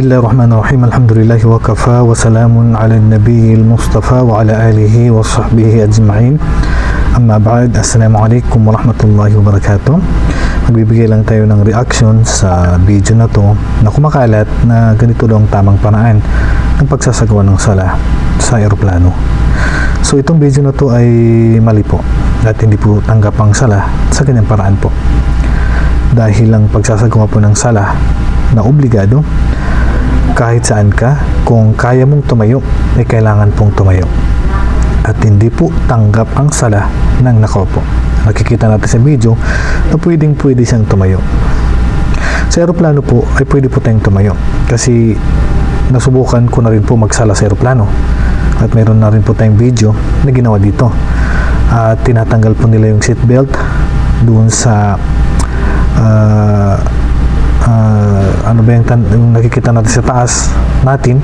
Bismillahirrahmanirrahim. Alhamdulillahi wa kafa wa salamun ala nabiyil mustafa wa ala alihi wa sahbihi ajma'in. Amma ba'd. Assalamu alaikum wa rahmatullahi wa barakatuh. Magbibigay lang tayo ng reaction sa video na to na kumakalat na ganito daw ang tamang paraan ng pagsasagawa ng sala sa eroplano. So itong video na to ay mali po at hindi po tanggap ang sala sa ganyang paraan po. Dahil ang pagsasagawa po ng sala na obligado kahit saan ka, kung kaya mong tumayo, ay kailangan pong tumayo. At hindi po tanggap ang sala ng nakaupo. Nakikita natin sa video na pwedeng pwede siyang tumayo. Sa aeroplano po ay pwede po tayong tumayo kasi nasubukan ko na rin po magsala sa aeroplano at mayroon na rin po tayong video na ginawa dito at tinatanggal po nila yung seatbelt doon sa ah, ah, ano ba yung, yung nakikita natin sa taas natin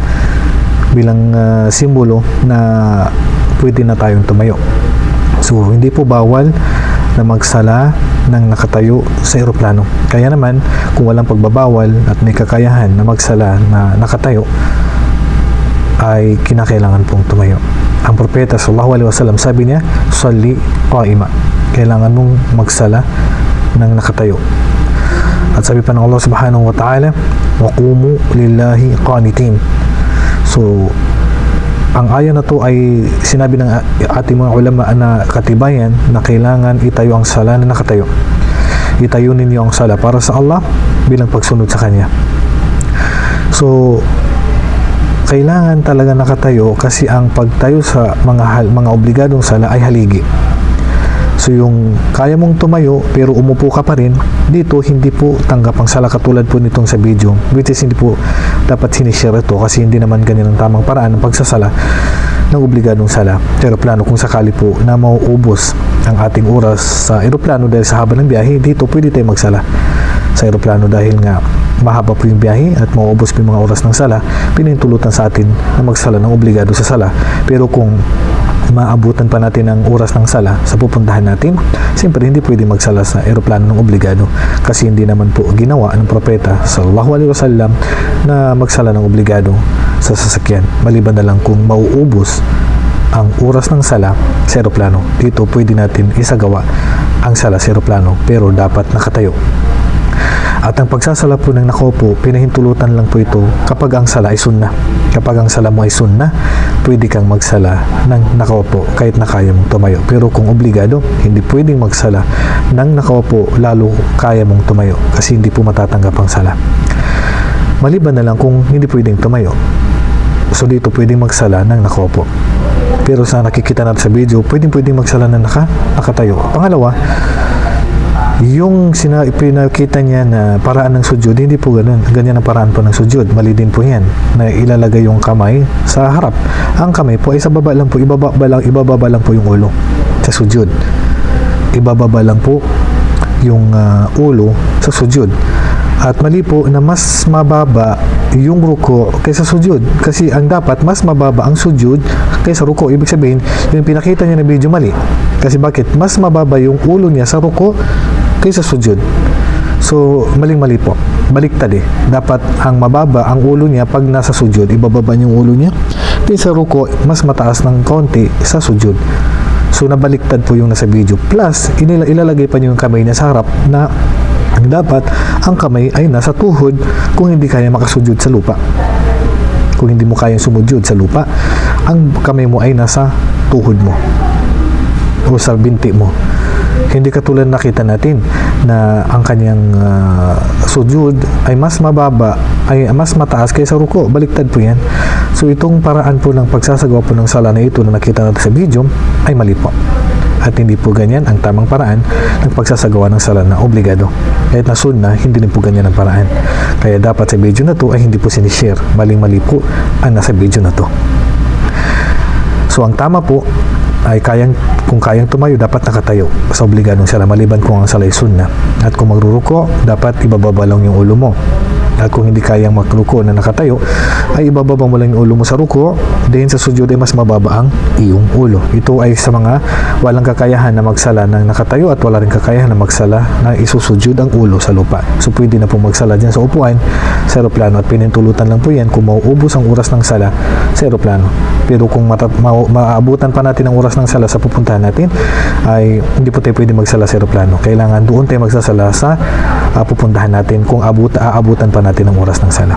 bilang ah, simbolo na pwede na tayong tumayo. So, hindi po bawal na magsala ng nakatayo sa eroplano. Kaya naman, kung walang pagbabawal at may kakayahan na magsala na nakatayo, ay kinakailangan pong tumayo. Ang propeta sallallahu alaihi wasallam sabi niya, "Salli qa'ima." Kailangan mong magsala ng nakatayo. At sabi pa ng Allah subhanahu wa ta'ala, "Wa qumu lillahi qanitin." So, ang aya na to ay sinabi ng ating mga ulama na katibayan na kailangan itayo ang sala na nakatayo. Itayo ninyo ang sala para sa Allah bilang pagsunod sa Kanya. So, kailangan talaga nakatayo kasi ang pagtayo sa mga mga obligadong sala ay haligi. So yung kaya mong tumayo pero umupo ka pa rin, dito hindi po tanggap ang sala katulad po nitong sa video. Which is hindi po dapat sinishare ito kasi hindi naman ganyan ang tamang paraan ng pagsasala ng obligadong sala. Pero plano kung sakali po na mauubos ang ating oras sa eroplano dahil sa haba ng biyahe, dito pwede tayo magsala sa eroplano dahil nga mahaba po yung biyahe at mauubos po yung mga oras ng sala, pinahintulutan sa atin na magsala ng obligado sa sala. Pero kung maabutan pa natin ang oras ng sala sa pupuntahan natin, siyempre hindi pwede magsala sa eroplano ng obligado kasi hindi naman po ginawa ng propeta sallallahu alaihi wasallam na magsala ng obligado sa sasakyan. Maliban na lang kung mauubos ang oras ng sala sa eroplano. Dito pwede natin isagawa ang sala sa eroplano pero dapat nakatayo. At ang pagsasala po ng nakaupo, pinahintulutan lang po ito kapag ang sala ay sunna. Kapag ang sala mo ay sunna, pwede kang magsala ng nakaupo kahit na kaya mong tumayo. Pero kung obligado, hindi pwedeng magsala ng nakaupo lalo kaya mong tumayo kasi hindi po matatanggap ang sala. Maliban na lang kung hindi pwedeng tumayo. So dito pwedeng magsala ng nakaupo. Pero sa nakikita natin sa video, pwedeng pwedeng magsala ng naka, nakatayo. Pangalawa, yung sina, pinakita niya na paraan ng sujud, hindi po ganun. Ganyan ang paraan po ng sujud. Mali din po yan. Na ilalagay yung kamay sa harap. Ang kamay po ay sa baba lang po. Ibaba lang, ibababa lang po yung ulo sa sujud. Ibababa lang po yung ah, ulo sa sujud. At mali po na mas mababa yung ruko kaysa sujud. Kasi ang dapat, mas mababa ang sujud kaysa ruko. Ibig sabihin, yung pinakita niya na video mali. Kasi bakit? Mas mababa yung ulo niya sa ruko kaysa sujud. So, maling-mali po. Baliktad eh. Dapat ang mababa ang ulo niya pag nasa sujud. Ibababa yung ulo niya. Di sa ruko, mas mataas ng konti sa sujud. So, nabaliktad po yung nasa video. Plus, inila- ilalagay pa niyo yung kamay niya sa harap na dapat ang kamay ay nasa tuhod kung hindi kaya makasujud sa lupa. Kung hindi mo kayang sumujud sa lupa, ang kamay mo ay nasa tuhod mo o sa binti mo. Hindi katulad nakita natin na ang kanyang ah, sujud ay mas mababa, ay mas mataas kaysa ruko. Baliktad po yan. So itong paraan po ng pagsasagawa po ng sala na ito na nakita natin sa video ay mali po. At hindi po ganyan ang tamang paraan ng pagsasagawa ng sala na obligado. Kahit na sunna, hindi din po ganyan ang paraan. Kaya dapat sa video na to ay hindi po sinishare. Maling-mali po ang nasa video na to. So ang tama po ay kayang kung kayang tumayo dapat nakatayo sa obligadong sala maliban kung ang sala ay sunna. At kung magruruko, dapat ibababa lang yung ulo mo. At kung hindi kayang magruko na nakatayo, ay ibababa mo lang yung ulo mo sa ruko, then sa sujud ay mas mababa ang iyong ulo. Ito ay sa mga walang kakayahan na magsala ng nakatayo at wala rin kakayahan na magsala na isusujud ang ulo sa lupa. So pwede na po magsala dyan sa upuan, sa aeroplano at pinintulutan lang po yan kung mauubos ang oras ng sala sa aeroplano. Pero kung mata- ma- maabutan pa natin ang oras ng sala sa pupuntahan natin, ay hindi po tayo pwede magsala sa aeroplano. Kailangan doon tayo magsasala sa ah, pupuntahan natin kung abut aabutan pa natin ang oras ng sala.